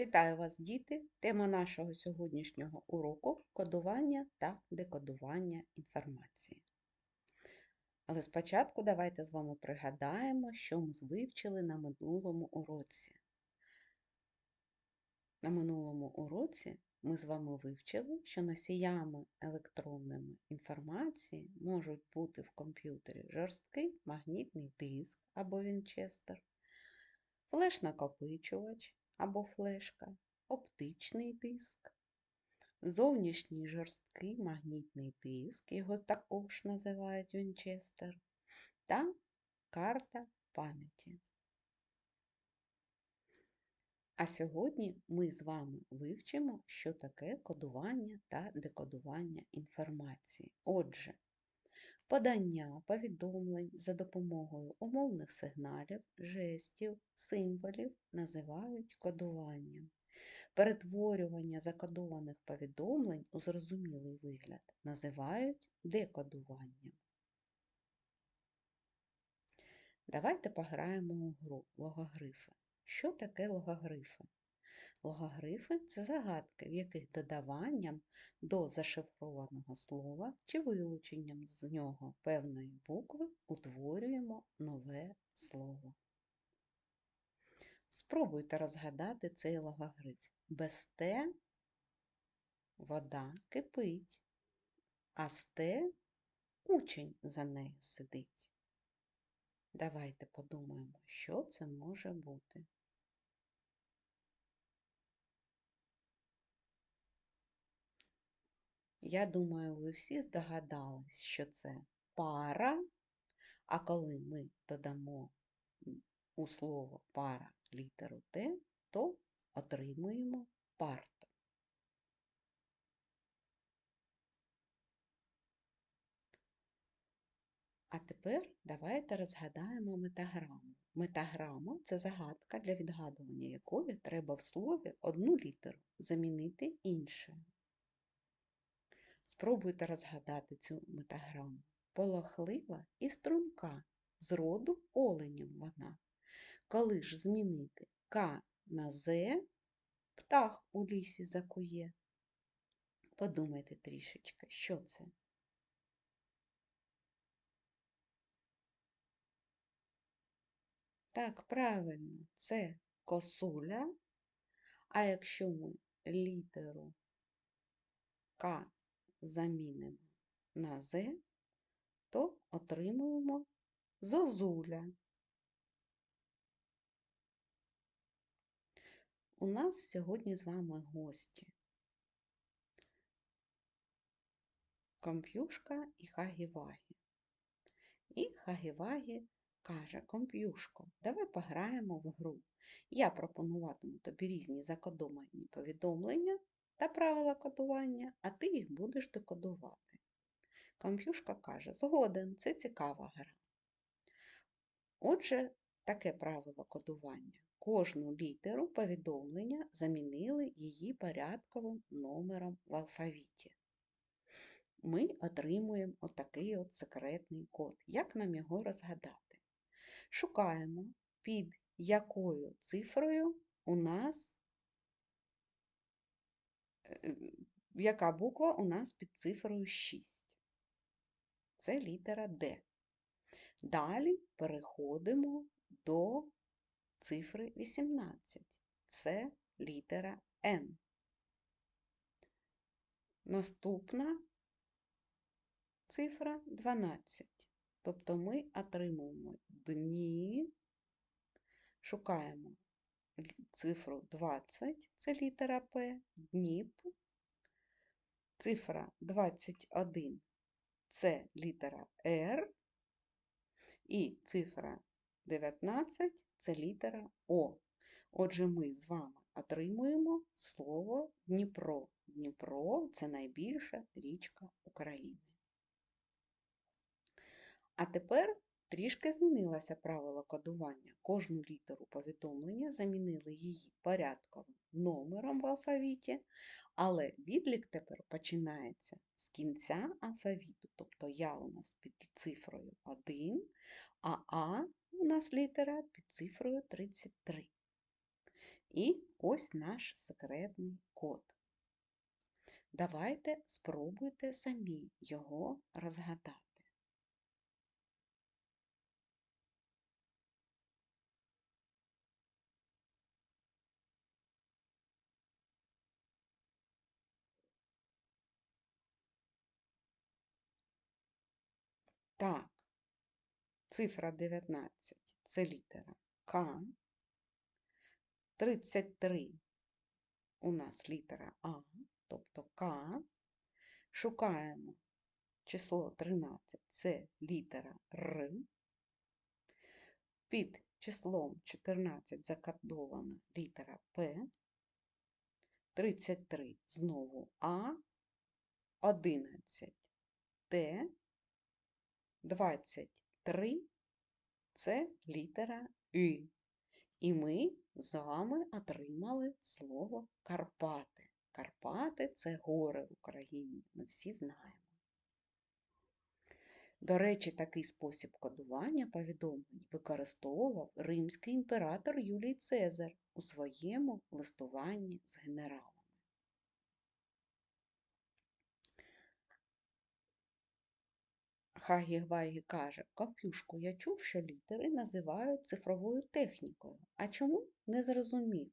Вітаю вас, діти! Тема нашого сьогоднішнього уроку кодування та декодування інформації. Але спочатку давайте з вами пригадаємо, що ми вивчили на минулому уроці. На минулому уроці ми з вами вивчили, що носіями електронними інформації можуть бути в комп'ютері жорсткий магнітний диск або вінчестер, флеш-накопичувач або флешка, оптичний диск, зовнішній жорсткий магнітний диск, його також називають вінчестер, та карта пам'яті. А сьогодні ми з вами вивчимо, що таке кодування та декодування інформації. Отже, подання повідомлень за допомогою умовних сигналів, жестів, символів називають кодуванням. Перетворювання закодованих повідомлень у зрозумілий вигляд називають декодуванням. Давайте пограємо у гру логогрифи. Що таке логогрифи? Логогрифи це загадки, в яких додаванням до зашифрованого слова чи вилученням з нього певної букви утворюємо нове слово. Спробуйте розгадати цей логогриф. Без те вода кипить, а з те учень за нею сидить. Давайте подумаємо, що це може бути. Я думаю, ви всі здогадались, що це пара, а коли ми додамо у слово пара літеру Т, то отримуємо парта. А тепер давайте розгадаємо метаграму. Метаграма це загадка, для відгадування якої треба в слові одну літеру замінити іншою. Спробуйте розгадати цю метаграму. Полохлива і струнка, з роду оленів вона. Коли ж змінити К на З, птах у лісі закує. Подумайте трішечки, що це? Так, правильно, це косуля, а якщо ми літеру К замінимо на З, то отримуємо зозуля. У нас сьогодні з вами гості. Комп'юшка і Хагівагі. І Хагівагі каже, Комп'юшко, давай пограємо в гру. Я пропонуватиму тобі різні закодовані повідомлення та правила кодування, а ти їх будеш декодувати. Комп'юшка каже, згоден, це цікава гра. Отже, таке правило кодування. Кожну літеру повідомлення замінили її порядковим номером в алфавіті. Ми отримуємо отакий от секретний код. Як нам його розгадати? Шукаємо, під якою цифрою у нас яка буква у нас під цифрою 6. Це літера Д. Далі переходимо до цифри 18. Це літера Н. Наступна цифра 12. Тобто ми отримуємо дні, шукаємо цифру 20, це літера П, дніп, цифра 21 це літера Р, і цифра 19 це літера О. Отже, ми з вами отримуємо слово Дніпро. Дніпро це найбільша річка України. А тепер трішки змінилося правило кодування. Кожну літеру повідомлення замінили її порядковим номером в алфавіті, але відлік тепер починається з кінця алфавіту. Тобто я у нас під цифрою 1, а А у нас літера під цифрою 33. І ось наш секретний код. Давайте спробуйте самі його розгадати. Так, цифра 19 це літера К. 33 у нас літера А, тобто К. Шукаємо число 13 це літера Р. Під числом 14 закодована літера П. 33 знову А, 11 Т, 23 це літера И. І ми з вами отримали слово Карпати. Карпати це гори в Україні, ми всі знаємо. До речі, такий спосіб кодування повідомлень використовував римський імператор Юлій Цезар у своєму листуванні з генералами. Хагі-Гвайгі каже, Капюшку, я чув, що літери називають цифровою технікою. А чому не зрозумів?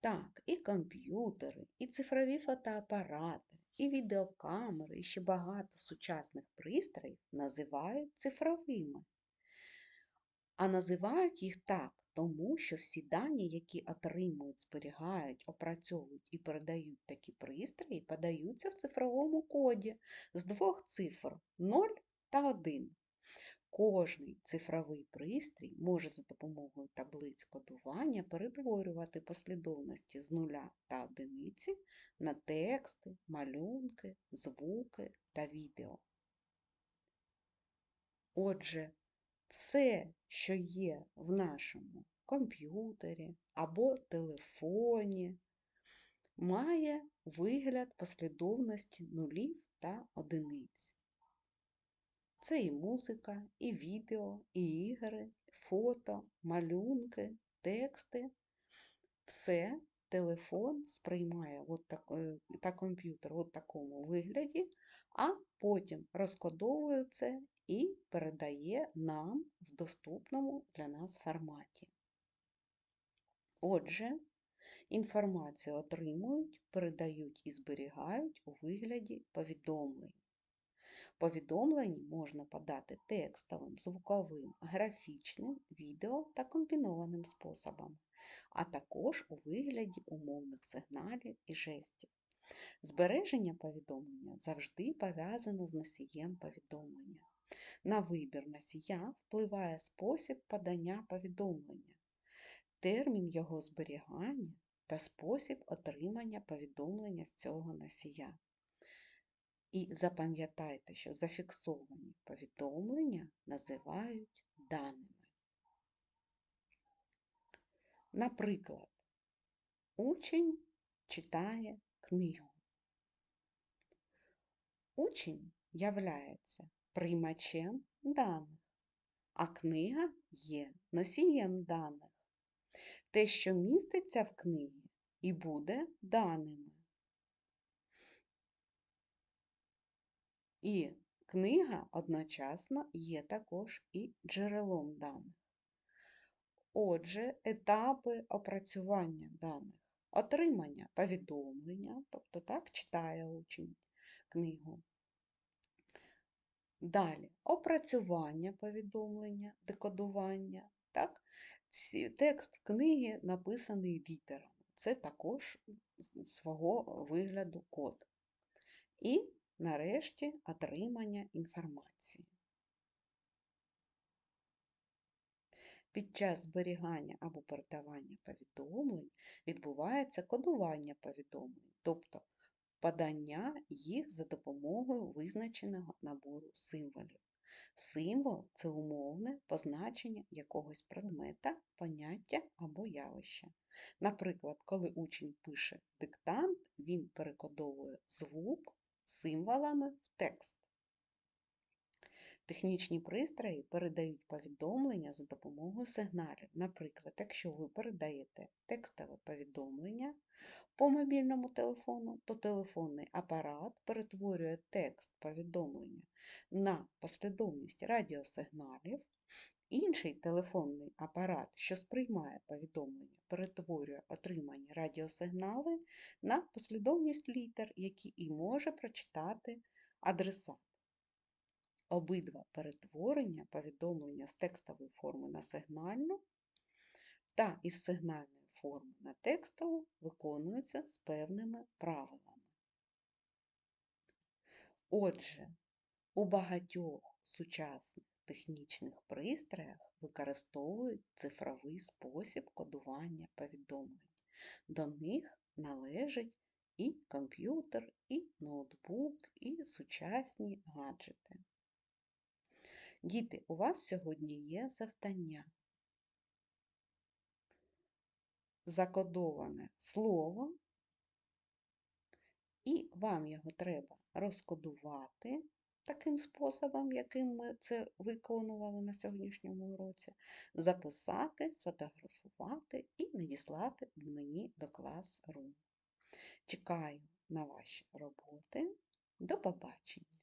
Так, і комп'ютери, і цифрові фотоапарати, і відеокамери, і ще багато сучасних пристроїв називають цифровими. А називають їх так, тому що всі дані, які отримують, зберігають, опрацьовують і передають такі пристрої, подаються в цифровому коді з двох цифр 0 та 1. Кожний цифровий пристрій може за допомогою таблиць кодування перетворювати послідовності з нуля та одиниці на тексти, малюнки, звуки та відео. Отже, все, що є в нашому комп'ютері або телефоні, має вигляд послідовності нулів та одиниць. Це і музика, і відео, і ігри, фото, малюнки, тексти. Все телефон сприймає от так, е, та комп'ютер в такому вигляді, а потім розкодовує це і передає нам в доступному для нас форматі. Отже, інформацію отримують, передають і зберігають у вигляді повідомлень. Повідомлення можна подати текстовим, звуковим, графічним, відео та комбінованим способом, а також у вигляді умовних сигналів і жестів. Збереження повідомлення завжди пов'язано з носієм повідомлення. На вибір носія впливає спосіб подання повідомлення, термін його зберігання та спосіб отримання повідомлення з цього носія. І запам'ятайте, що зафіксовані повідомлення називають даними. Наприклад, учень читає книгу. Учень являється приймачем даних, а книга є носієм даних. Те, що міститься в книгі, і буде даними. І книга одночасно є також і джерелом даних. Отже, етапи опрацювання даних, отримання повідомлення, тобто так читає учень книгу. Далі опрацювання повідомлення, декодування. Так? Всі, Текст книги написаний літерами. Це також свого вигляду код. І Нарешті отримання інформації. Під час зберігання або передавання повідомлень відбувається кодування повідомлень, тобто подання їх за допомогою визначеного набору символів. Символ це умовне позначення якогось предмета, поняття або явища. Наприклад, коли учень пише диктант, він перекодовує звук символами в текст. Технічні пристрої передають повідомлення за допомогою сигналів. Наприклад, якщо ви передаєте текстове повідомлення по мобільному телефону, то телефонний апарат перетворює текст повідомлення на послідовність радіосигналів. Інший телефонний апарат, що сприймає повідомлення, перетворює отримані радіосигнали на послідовність літер, які і може прочитати адресат. Обидва перетворення повідомлення з текстової форми на сигнальну та із сигнальної форми на текстову виконуються з певними правилами. Отже, у багатьох сучасних технічних пристроях використовують цифровий спосіб кодування повідомлень. До них належить і комп'ютер, і ноутбук, і сучасні гаджети. Діти, у вас сьогодні є завдання. Закодоване слово, і вам його треба розкодувати таким способом, яким ми це виконували на сьогоднішньому уроці, записати, сфотографувати і надіслати мені до клас-рум. Чекаю на ваші роботи. До побачення!